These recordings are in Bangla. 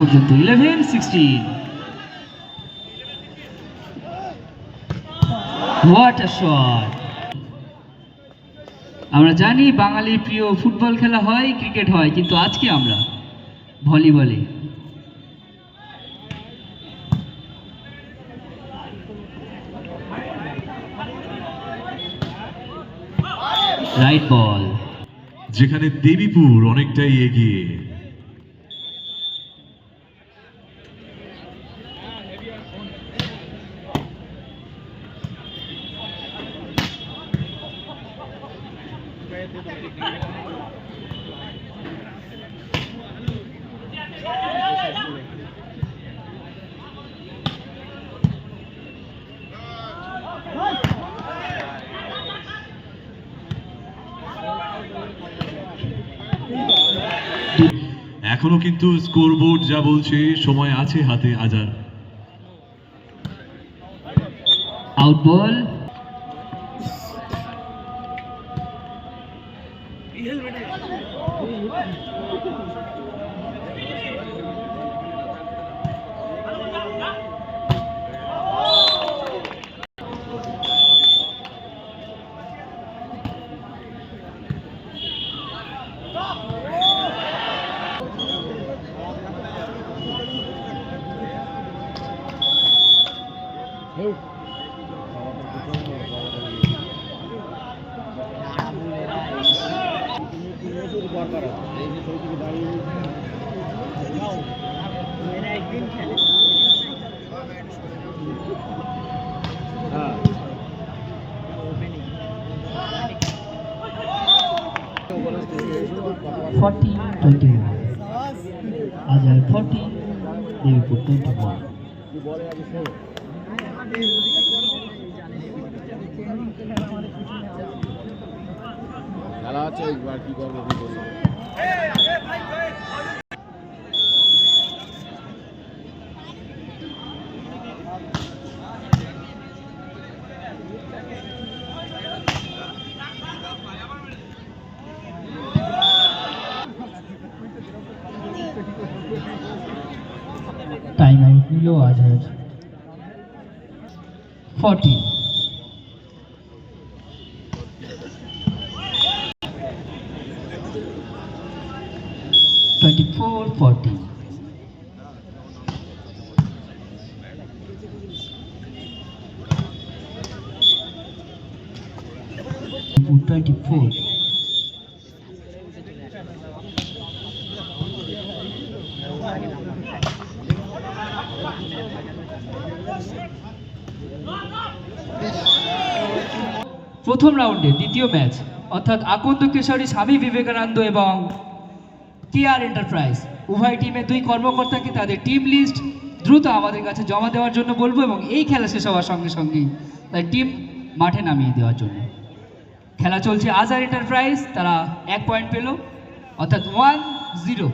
পর্যন্ত ইলেভেন সিক্সটিন আমরা জানি বাঙালির প্রিয় ফুটবল খেলা হয়, ক্রিকেট হয়, কিন্তু আজকে আমরা ভলিবলে। রাইট বল যেখানে দেবীপুর অনেকটাই এগিয়ে। এখনও কিন্তু স্কোরবোর্ড যা বলছে সময় আছে হাতে হাজার out ball. Forty twenty one Azhar forty Debipur twenty one খেলা আছে একবার কি করব? কি করব টাইম আউট নিল Azhar forty twenty four forty twenty four প্রথম রাউন্ডে দ্বিতীয় ম্যাচ, অর্থাৎ আকন্দ কেশরী, স্বামী বিবেকানন্দ এবং কে আর এন্টারপ্রাইজ, উভয় টিমের দুই কর্মকর্তাকে তাদের টিম লিস্ট দ্রুত আমাদের কাছে জমা দেওয়ার জন্য বলব এবং এই খেলা শেষ হওয়ার সঙ্গে সঙ্গেই তাই টিম মাঠে নামিয়ে দেওয়ার জন্য। খেলা চলছে আজার এন্টারপ্রাইজ, তারা এক পয়েন্ট পেল, অর্থাৎ one zero.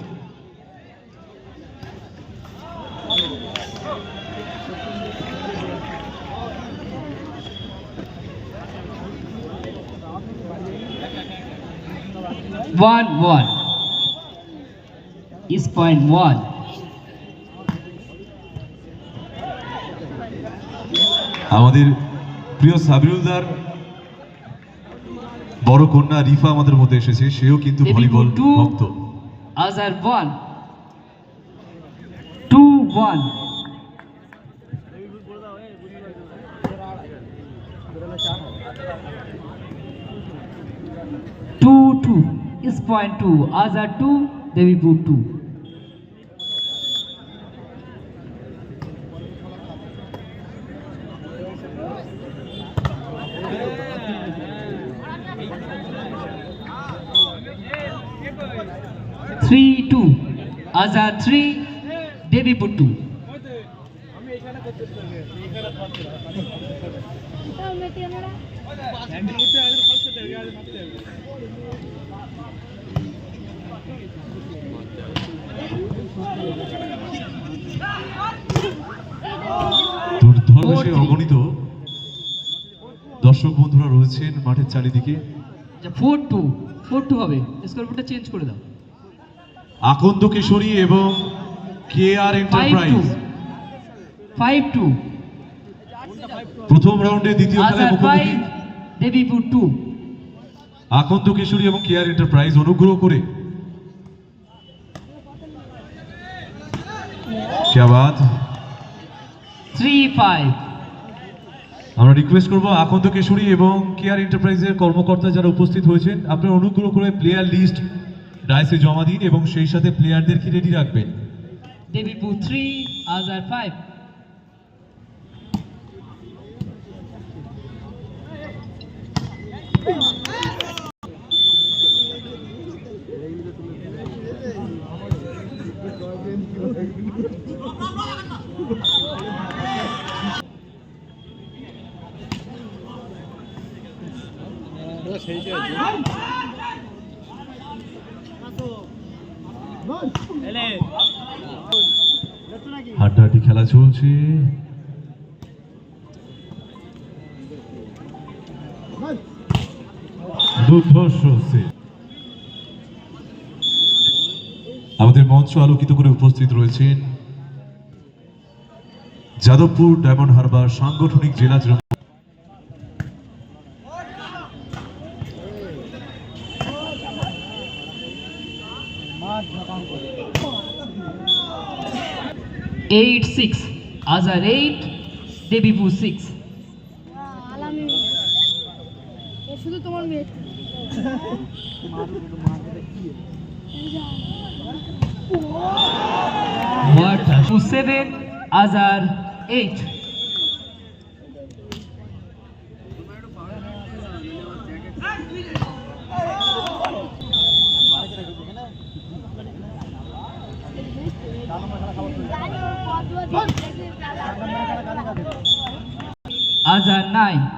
1 1 is point one. আমাদের প্রিয় সাবিরুলদার বড় কন্যা রিফা আমাদের মধ্যে এসেছে সেও কিন্তু ভলিবল ভক্ত। Azhar 1 2 1 two two is point two Azad two Debipur two. Three two. Azad three Debipur two দুর্ধর্ষ সে অগণিত দর্শক বন্ধুরা রয়েছেন মাঠের চারিদিকে। ফোর টু ফোর টু হবে। স্কোরবোর্ডটা চেঞ্জ করে দাও। আকন্দ কিশোরী এবং K R enterprise five two প্রথম রাউন্ডে দ্বিতীয় খেলায় মুখোমুখি। ফাইভ দেবীপুর টু আকন্দ কিশোরী এবং কেয়ার এন্টারপ্রাইজ অনুগ্রহ করে। আমরা রিকোয়েস্ট করব আকন্দ কিশোরী এবং কেয়ার এন্টারপ্রাইজের কর্মকর্তা যারা উপস্থিত হয়েছেন আপনারা অনুগ্রহ করে প্লেয়ার লিস্ট ডাইসে জমা দিন এবং সেই সাথে প্লেয়ারদেরকে রেডি রাখবেন? দেবীপুর থ্রি আজ আর ফাইভ হাড্ডাহাড্ডি খেলা চলছে। আমাদের মঞ্চ আলোকিত করে উপস্থিত রয়েছেন যাদবপুর ডায়মন্ড হারবার সাংগঠনিক জেলা eight six Azhar eight Debipur six মেয়ে seven Azhar eight Azhar nine